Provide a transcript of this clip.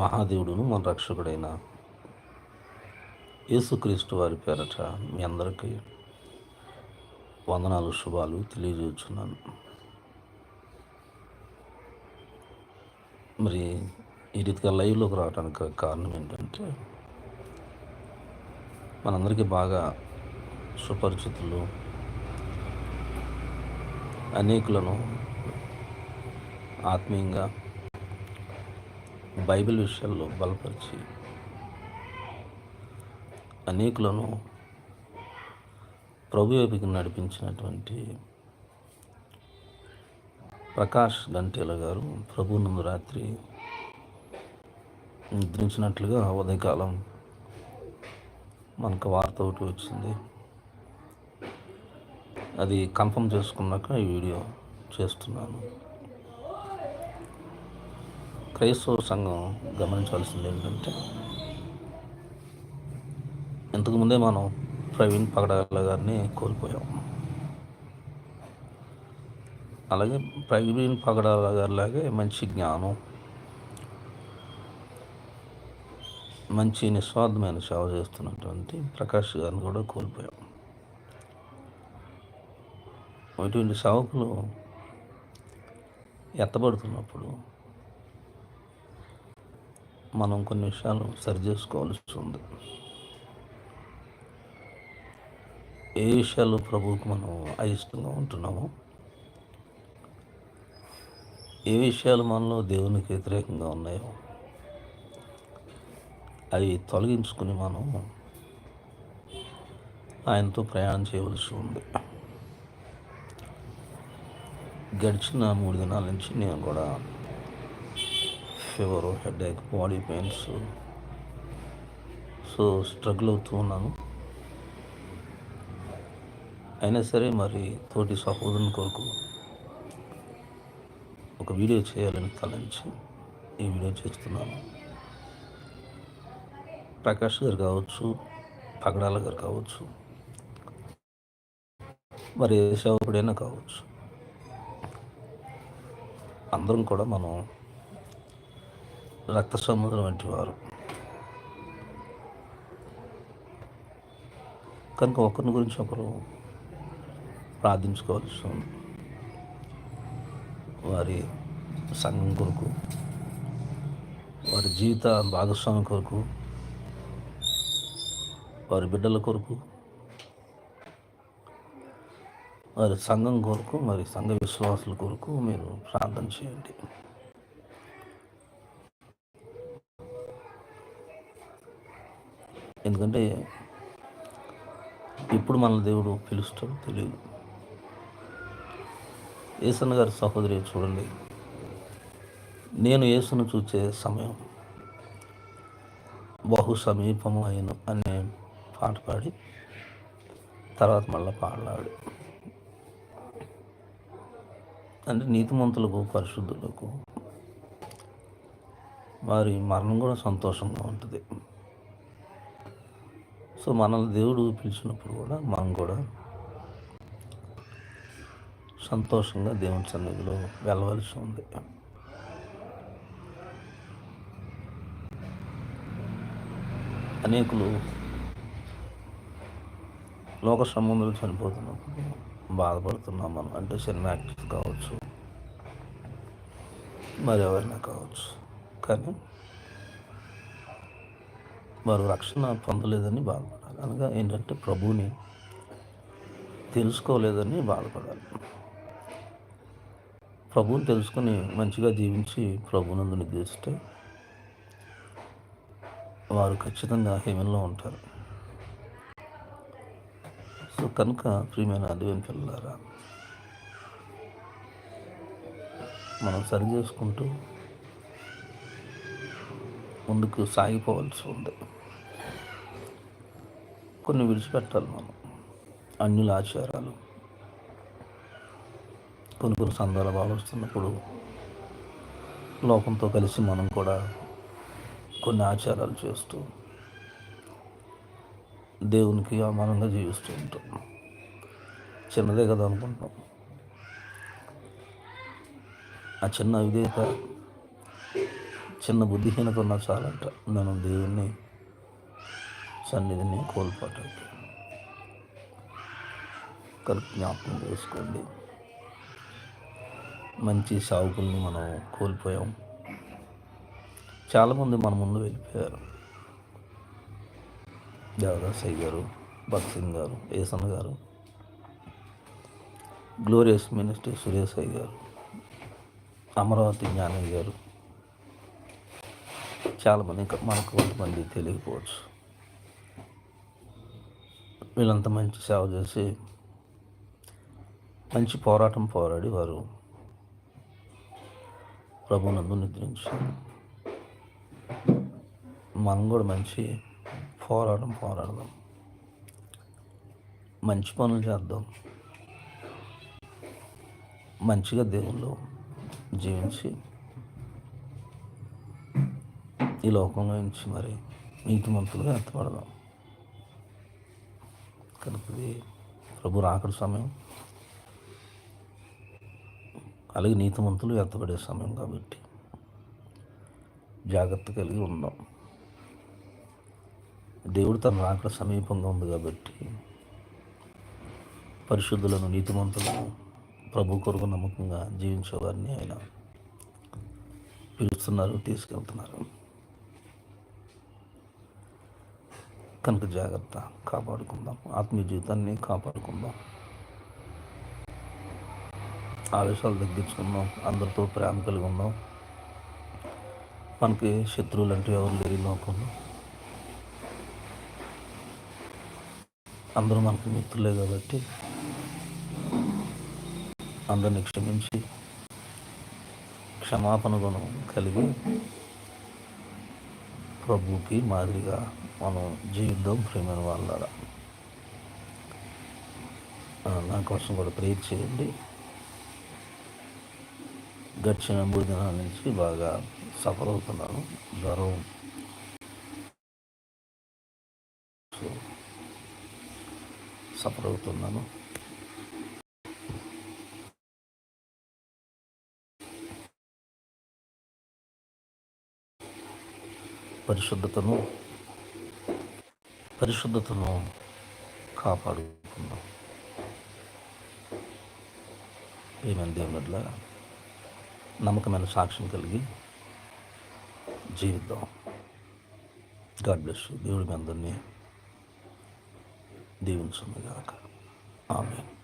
మహాదేవుడును మన రక్షకుడైన యేసుక్రీస్తు వారి పేరట మీ అందరికీ వందనాలు శుభాలు తెలియజేస్తున్నాను. మరి ఈ రీతిగా లైవ్లోకి రావడానికి కారణం ఏంటంటే మనందరికీ బాగా సుపరిచితులు అనేకులను ఆత్మీయంగా బైబిల్ విషయాల్లో బలపరిచి అనేకులను ప్రభు వైపుకి నడిపించినటువంటి ప్రకాష్ గంటేల గారు ప్రభు నందు రాత్రి నిద్రించినట్లుగా ఉదయకాలం మనకు వార్త ఒకటి వచ్చింది. అది కన్ఫర్మ్ చేసుకున్నాక ఈ వీడియో చేస్తున్నాను. క్రైస్తవ సంఘం గమనించవలసింది ఏంటంటే ఇంతకుముందే మనం ప్రవీణ్ పగడాల గారిని కోల్పోయాం. అలాగే ప్రవీణ్ పగడాల గారిలాగే మంచి జ్ఞానం మంచి నిస్వార్థమైన సేవ చేస్తున్నటువంటి ప్రకాష్ గారిని కూడా కోల్పోయాం. ఇటువంటి సేవకులు ఎత్తబడుతున్నప్పుడు మనం కొన్ని విషయాలు సరి చేసుకోవాల్సి ఉంది. ఏ విషయాలు ప్రభువుకు మనం అయిష్టంగా ఉంటున్నామో ఏ విషయాలు మనలో దేవునికి వ్యతిరేకంగా ఉన్నాయో అవి తొలగించుకుని మనం ఆయనతో ప్రయాణం చేయవలసి ఉంది. గడిచిన మూడు దినాల నుంచి నేను కూడా fever headache body pains so struggle అవుతూ ఉన్నాను. అయినా సరే మరి తోటి సహోదరుని కొరకు ఒక వీడియో చేయాలని తలంచి ఈ వీడియో చేస్తున్నాను. ప్రకాష్ గారు కావచ్చు పగడాల గారు కావచ్చు మరి ఏ సేవకుడైనా కావచ్చు. అందరం కూడా మనం రక్త సముద్రం వంటి వారు. కనుక ఒకరిని గురించి ఒకరు ప్రార్థించుకోవాల్సి ఉంది. వారి సంఘం కొరకు వారి జీవిత భాగస్వామి కొరకు వారి బిడ్డల కొరకు వారి సంఘం కొరకు మరి సంఘ విశ్వాసుల కొరకు మీరు ప్రార్థన చేయండి. ఎందుకంటే ఇప్పుడు మన దేవుడు పిలుస్తాడు తెలియదు. ఏసన్న గారి సహోదరి చూడండి. నేను యేసును చూచే సమయం బహు సమీపము అయిన అనే పాట పాడి తర్వాత మళ్ళీ పాడలాడు. అంటే నీతిమంతులకు పరిశుద్ధులకు వారి మరణం కూడా సంతోషంగా ఉంటుంది. సో మనల్ని దేవుడు పిలిచినప్పుడు కూడా మనం కూడా సంతోషంగా దేవుని సన్నిధిలో వెళ్ళవలసి ఉంది. అనేకులు లోక సంబంధాలు చనిపోతున్నప్పుడు బాధపడుతున్నాం మనం. అంటే సినిమా యాక్టర్స్ కావచ్చు మరి కావచ్చు. కానీ వారు రక్షణ పొందలేదని బాధపడాలి. అనగా ఏంటంటే ప్రభువుని తెలుసుకోలేదని బాధపడాలి. ప్రభువుని తెలుసుకొని మంచిగా జీవించి ప్రభునందు నిర్దేశిస్తే వారు ఖచ్చితంగా హేమన్లో ఉంటారు. సో కనుక ప్రియమైన అదేవిని పిల్లలారా మనం సరి చేసుకుంటూ ముందుకు సాగిపోవాల్సి ఉంది. కొన్ని విడిచిపెట్టాలి మనం. అన్యుల ఆచారాలు. కొన్ని కొన్ని సందర్భాలు వస్తున్నప్పుడు లోకంతో కలిసి మనం కూడా కొన్ని ఆచారాలు చేస్తూ దేవునికి అవమానంగా జీవిస్తూ ఉంటాం. చిన్నదే కదా అనుకుంటాం ఆ చిన్న విధేయత చిన్న బుద్ధిహీనత ఉన్నా చాలంట. మనం దేవుణ్ణి సన్నిధిని కోల్పోతాడు కనుక జ్ఞాపకం చేసుకోండి. మంచి సాగుకుల్ని మనం కోల్పోయాం. చాలామంది మన ముందు వెళ్ళిపోయారు. దేవదాసయ్య గారు భక్సింగ్ సింగ్ గారు ఏసన్ గారు గ్లోరియస్ మినిస్టర్ సురేష్ అయ్య గారు అమరావతి జ్ఞానయ్య గారు చాలామంది ఇంకా మనకు కొంతమంది తెలియకపోవచ్చు. వీళ్ళంతా మంచి సేవ చేసి మంచి పోరాటం పోరాడి వారు ప్రభునందు నిద్రించారు మనం కూడా మంచి పోరాటం పోరాడదాం. మంచి పనులు చేద్దాం. మంచిగా దేవుళ్ళు జీవించి ఈ లోకంలో నుంచి మరి నీతిమంతులుగా ఎత్తపడదాం కనుకది ప్రభు రాకడ సమయం. అలాగే నీతిమంతులు ఎత్తపడే సమయం కాబట్టి జాగ్రత్త కలిగి ఉందాం. దేవుడు తన రాకడ సమీపంగా ఉంది కాబట్టి పరిశుద్ధులను నీతిమంతులను ప్రభు కొరకు నమ్మకంగా జీవించేవారిని ఆయన పిలుస్తున్నారు తీసుకెళ్తున్నారు. కనుక జాగ్రత్త కాపాడుకుందాం. ఆత్మీయ జీవితాన్ని కాపాడుకుందాం. ఆవేశాలు తగ్గించుకుందాం. అందరితో ప్రేమ కలిగి ఉందాం. మనకి శత్రువులు అంటే ఎవరు లేరు ఈ లోకంలో. అందరూ మనకి మిత్రులే కాబట్టి అందరిని క్షమించి క్షమాపణ గుణం కలిగి ప్రభుకి మాదిరిగా మనం జీవిద్దాం ప్రేమైన వాళ్ళ నా కోసం కూడా ప్రేర్ చేయండి. గడిచిన మూడు దినాల నుంచి బాగా సఫర్ అవుతున్నాను జ్వరం సఫర్ అవుతున్నాను పరిశుద్ధతను పరిశుద్ధతను కాపాడుకుందాం. ఏమైనా దేవునిట్లా నమ్మకమైన సాక్ష్యం కలిగి జీవిద్దాం. గాడ్ బ్లెస్ దేవుడి మీ అందరినీ దీవించుందిగాక ఆమె